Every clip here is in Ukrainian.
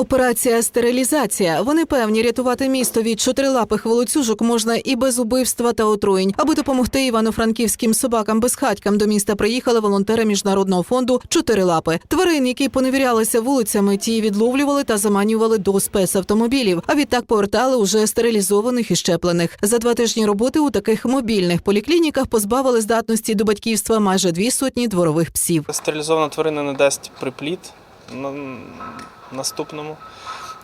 Операція стерилізація. Вони певні рятувати місто від чотирилапих волоцюжок можна і без убивства та отруєнь. Аби допомогти івано-франківським собакам безхатькам до міста приїхали волонтери міжнародного фонду Чотирилапи. Тварин, які поневірялися вулицями, ті відловлювали та заманювали до спецавтомобілів. А відтак повертали уже стерилізованих і щеплених. За два тижні роботи у таких мобільних поліклініках позбавили здатності до батьківства майже дві сотні дворових псів. Стерилізована тварина не дасть припліт наступному.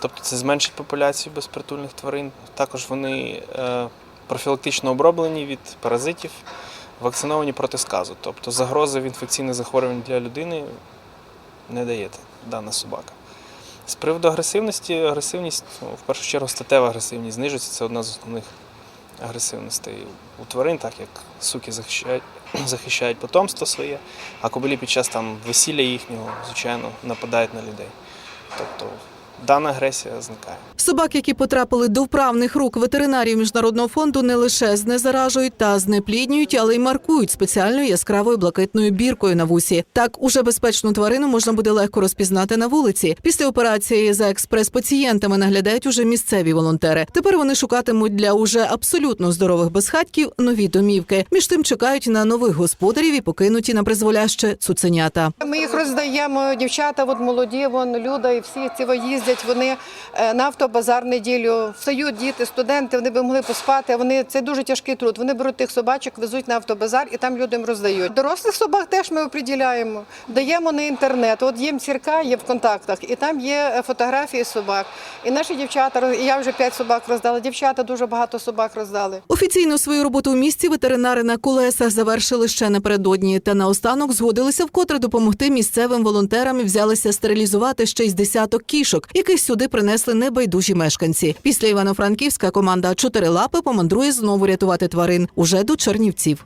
Тобто це зменшить популяцію безпритульних тварин. Також вони е, профілактично оброблені від паразитів, вакциновані проти сказу. Тобто загрози в інфекційних захворювань для людини не дає дана собака. З приводу агресивності, агресивність, ну, в першу чергу, статева агресивність знижується. Це одна з основних агресивностей у тварин, так як суки захищають, захищають потомство своє, а кобилі під час там весілля їхнього, звичайно, нападають на людей. Тобто дана агресія зникає. Собак, які потрапили до вправних рук ветеринарів міжнародного фонду, не лише знезаражують та знепліднюють, але й маркують спеціальною яскравою блакитною біркою на вусі. Так уже безпечну тварину можна буде легко розпізнати на вулиці. Після операції за експрес-пацієнтами наглядають уже місцеві волонтери. Тепер вони шукатимуть для уже абсолютно здорових безхатьків нові домівки. Між тим чекають на нових господарів і покинуті на призволяще цуценята. Ми їх роздаємо. Дівчата, от молоді, вон люда, і всі ці їздять. Вони е, на автобазар в неділю. Встають діти, студенти. Вони би могли поспати. Вони це дуже тяжкий труд. Вони беруть тих собачок, везуть на автобазар і там людям роздають. Дорослих собак теж ми оприділяємо. Даємо на інтернет. От є сірка, є в контактах, і там є е, фотографії собак. І наші дівчата і я вже п'ять собак роздала. Дівчата дуже багато собак роздали. Офіційно свою роботу у місті ветеринари на колесах завершили ще напередодні. Та наостанок згодилися вкотре допомогти місцевим волонтерам і взялися стерилізувати ще й з десяток кішок, яких сюди принесли небайдужі мешканці. Після Івано-Франківська команда Чотирилапи помандрує знову рятувати тварин уже до Чернівців.